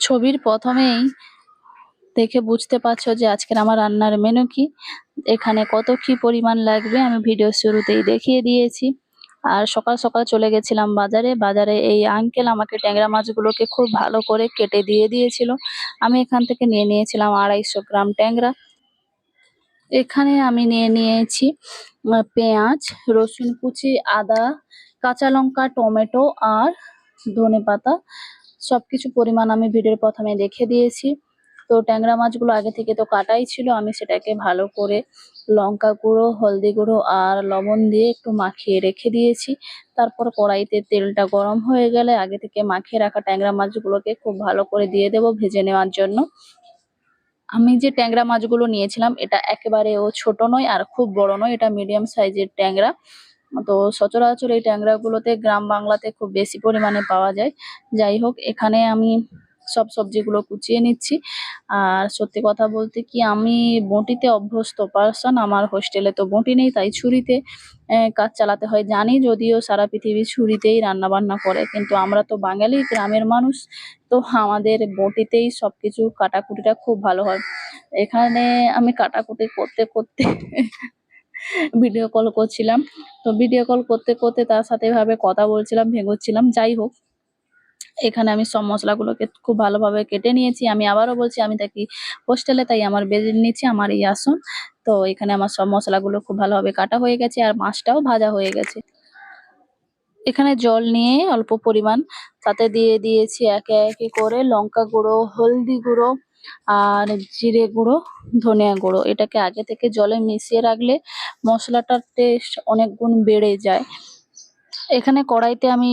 ছবির প্রথমেই দেখে বুঝতে পারছ যে আজকের আমার রান্নার মেনু কি। এখানে কত কি পরিমাণ লাগবে আমি ভিডিও শুরুতেই দেখিয়ে দিয়েছি। আর সকাল সকাল চলে গেছিলাম বাজারে। বাজারে এই আঙ্কেল আমাকে ট্যাংরা মাছগুলোকে খুব ভালো করে কেটে দিয়ে দিয়েছিল। আমি এখান থেকে নিয়ে নিয়েছিলাম আড়াইশো গ্রাম ট্যাংরা। এখানে আমি নিয়ে নিয়েছি পেঁয়াজ, রসুন কুচি, আদা, কাঁচা লঙ্কা, টমেটো আর ধনেপাতা। সবকিছু পরিমাণ আমি ভিডিওর প্রথমে দেখে দিয়েছি। তো ট্যাংরা মাছগুলো আগে থেকে তো কাটাই ছিল, আমি সেটাকে ভালো করে লঙ্কা গুঁড়ো, হলদি গুঁড়ো আর লবণ দিয়ে একটু মাখিয়ে রেখে দিয়েছি। তারপর কড়াইতে তেলটা গরম হয়ে গেলে আগে থেকে মাখিয়ে রাখা ট্যাংরা মাছগুলোকে খুব ভালো করে দিয়ে দেবো ভেজে নেওয়ার জন্য। আমি যে ট্যাংরা মাছগুলো নিয়েছিলাম, এটা একেবারেও ছোট নয় আর খুব বড় নয়, এটা মিডিয়াম সাইজের ট্যাংরা। তো সচরাচর এই ট্যাংরাগুলোতে গ্রাম বাংলাতে খুব বেশি পরিমাণে পাওয়া যায়। যাই হোক, এখানে আমি সব সবজিগুলো কুচিয়ে নিচ্ছি। আর সত্যি কথা বলতে কি, আমি বঁটিতে অভ্যস্ত পার্সন আমার হোস্টেলে তো বঁটি নেই, তাই ছুরিতে কাজ চালাতে হয়, জানি যদিও সারা পৃথিবী ছুরিতেই রান্না বান্না করে। কিন্তু আমরা তো বাঙালি, গ্রামের মানুষ, তো আমাদের বঁটিতেই সবকিছু কাটাকুটিটা খুব ভালো হয়। এখানে আমি কাটাকুটি করতে করতে ভিডিও কল করছিলাম। তো ভিডিও কল করতে করতে তার সাথে এভাবে কথা বলছিলাম, ভেঙোচ্ছিলাম, যাই হোক। এখানে আমি সব মশলাগুলোকে খুব ভালোভাবে কেটে নিয়েছি। আমি আবারও বলছি, আমি থাকি হোস্টেলে তাই আমার বেজে নিয়েছি আমার এই আসন। তো এখানে আমার সব মশলাগুলো খুব ভালোভাবে কাটা হয়ে গেছে আর মাছটাও ভাজা হয়ে গেছে। এখানে জল নিয়ে অল্প পরিমাণ তাতে দিয়ে দিয়েছি একে একে করে লঙ্কা গুঁড়ো, হলদি গুঁড়ো আর জিরে গুঁড়ো, ধনিয়া গুঁড়ো। এটাকে আগে থেকে জলে মিশিয়ে রাখলে মশলাটার টেস্ট অনেক গুণ বেড়ে যায়। এখানে কড়াইতে আমি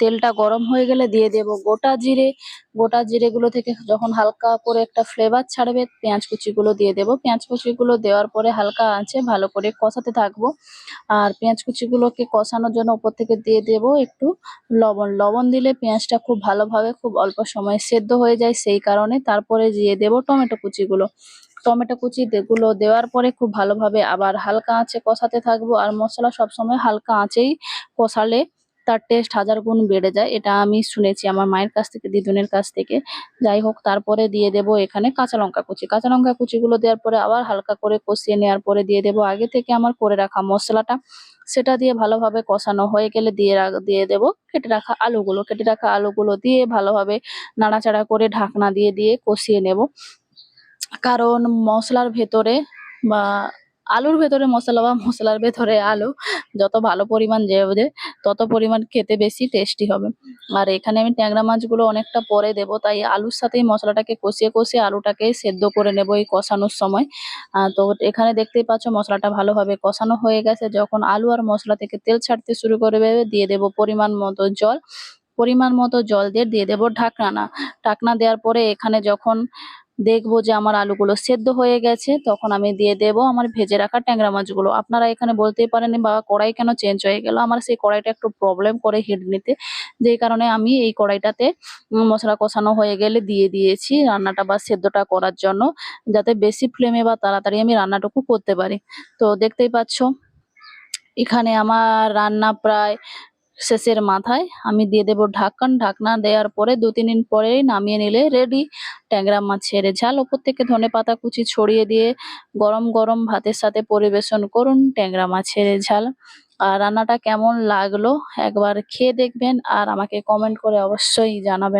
তেলটা গরম হয়ে গেলে দিয়ে দেব গোটা জিরে। গোটা জিরে গুলো থেকে যখন হালকা করে একটা ফ্লেভার ছাড়বে, পেঁয়াজ কুচিগুলো দিয়ে দেব। পেঁয়াজ কুচিগুলো দেওয়ার পরে হালকা আছে ভালো করে কষাতে থাকব। আর পেঁয়াজ কুচিগুলোকে কষানোর জন্য উপর থেকে দিয়ে দেব একটু লবণ। লবণ দিলে পেঁয়াজটা খুব ভালোভাবে খুব অল্প সময়ে সেদ্ধ হয়ে যায় সেই কারণে। তারপরে দিয়ে দেব টমেটো কুচিগুলো। টমেটো কুচি গুলো দেওয়ার পরে খুব ভালোভাবে আবার হালকা আঁচে কষাতে থাকব। আর মশলা সবসময় হালকা আঁচেই কষালে তার টেস্ট হাজার গুণ বেড়ে যায়। এটা আমি শুনেছি আমার মায়ের কাছ থেকে, দিদুনের কাছ থেকে। যাই হোক, তারপরে দিয়ে দেব এখানে কাঁচা লঙ্কা কুচি। কাঁচা লঙ্কা কুচিগুলো দেওয়ার পরে আবার হালকা করে কষিয়ে নেওয়ার পরে দিয়ে দেব আগে থেকে আমার করে রাখা মশলাটা। সেটা দিয়ে ভালোভাবে কষানো হয়ে গেলে দিয়ে দিয়ে দেব কেটে রাখা আলুগুলো। কেটে রাখা আলুগুলো দিয়ে ভালোভাবে নাড়াচাড়া করে ঢাকনা দিয়ে দিয়ে কষিয়ে নেব। কারণ মশলার ভেতরে বা আলুর ভেতরে মশলা বা মশলার ভেতরে আলু যত ভালো পরিমাণ যাবে, তত পরিমাণ খেতে বেশি টেস্টি হবে। আর এখানে আমি ট্যাংরা মাছগুলো অনেকটা পরে দেব, তাই আলুর সাথেই মশলাটাকে কষিয়ে কষিয়ে আলুটাকে সেদ্ধ করে নেব এই কষানোর সময়। তো এখানে দেখতেই পাচ্ছ মশলাটা ভালোভাবে কষানো হয়ে গেছে, যখন আলু আর মশলা থেকে তেল ছাড়তে শুরু করবে দিয়ে দেব পরিমাণ মতো জল। পরিমাণ মতো জল দিয়ে দিয়ে দেবো ঢাকনা না। ঢাকনা দেওয়ার পরে এখানে যখন দেখব যে আমার আলুগুলো সেদ্ধ হয়ে গেছে, তখন আমি দিয়ে দেবো আমার ভেজে রাখা ট্যাংরা মাছগুলো। আপনারা এখানে বলতেই পারেন বা কড়াই কেন চেঞ্জ হয়ে গেল? আমার সেই কড়াইটা একটু প্রবলেম করে হিট নিতে। যেই কারণে আমি এই কড়াইটাতে মশলা কষানো হয়ে গেলে দিয়ে দিয়েছি রান্নাটা বা সেদ্ধটা করার জন্য, যাতে বেশি ফ্লেমে বা তাড়াতাড়ি আমি রান্নাটুকু করতে পারি। তো দেখতেই পাচ্ছ, এখানে আমার রান্না প্রায় শেষের মাথায় আমি দিয়ে দেবো ঢাকন। ঢাকনা দেওয়ার পরে দু তিন দিন পরেই নামিয়ে নিলে রেডি ট্যাংরা মাছ ছেড়ে ঝাল, ওপর থেকে ধনে পাতা কুচি ছড়িয়ে দিয়ে গরম গরম ভাতের সাথে পরিবেশন করুন ট্যাংরা মাছের ঝাল। আর রান্নাটা কেমন লাগল একবার খেয়ে দেখবেন, আর আমাকে কমেন্ট করে অবশ্যই জানাবেন।